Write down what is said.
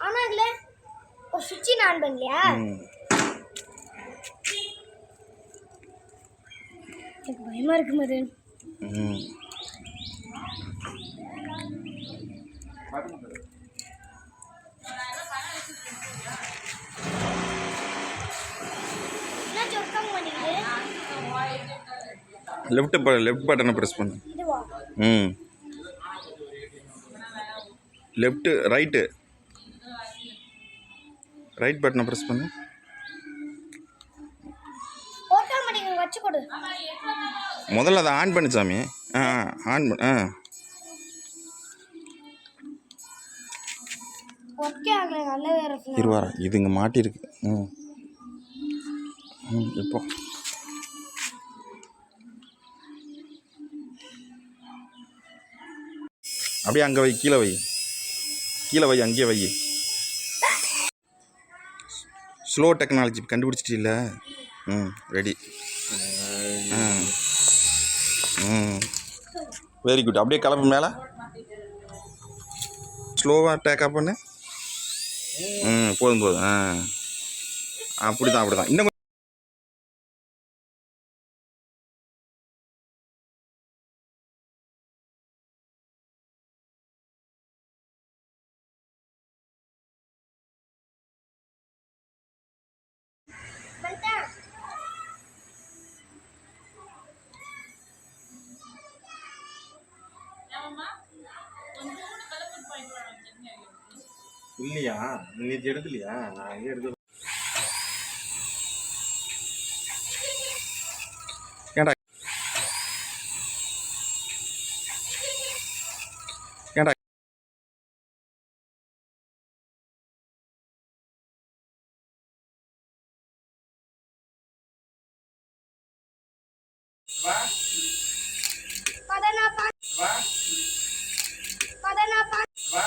ஆனா இதுல ஒரு சுவிட்ச் ஆன் பண்ணலையா? எனக்கு பயமா இருக்கு மதன் ம். என்ன சொர்க்கம் பண்ணிக்குது லெஃப்ட் லெஃப்ட் பட்டனை ப்ரெஸ் பண்ணு. ம். லெஃப்ட்டு ரைட்டு ரைட் பட்டனை ப்ரெஸ் பண்ணு. வச்சு கொடு. முதல்ல அதை ஆன் பண்ணு சாமி. ஆ ஆன் பண்ண ஆ. இருவாரா இது இங்கே மாட்டியிருக்கு. ம் ம் இப்போ அப்படியே அங்கே வை கீழே வை. கீழே வை அங்கேயே வை. Slow technology கண்டுபிடிச்சிட்டில்ல? ம் ரெடி ம் வெரி குட் அப்படியே கிளம்பு மேலே. ஸ்லோவாக டேக்கப் பண்ணு. ம் போதும் போதும். ஆ. அப்படி தான் அப்படி தான் இன்னும் இல்லையா நேற்று எடுக்கலையா நான் எங்கே எடுத்து ஏன்டா ஏன்டா மதனா பா மதனா பா வா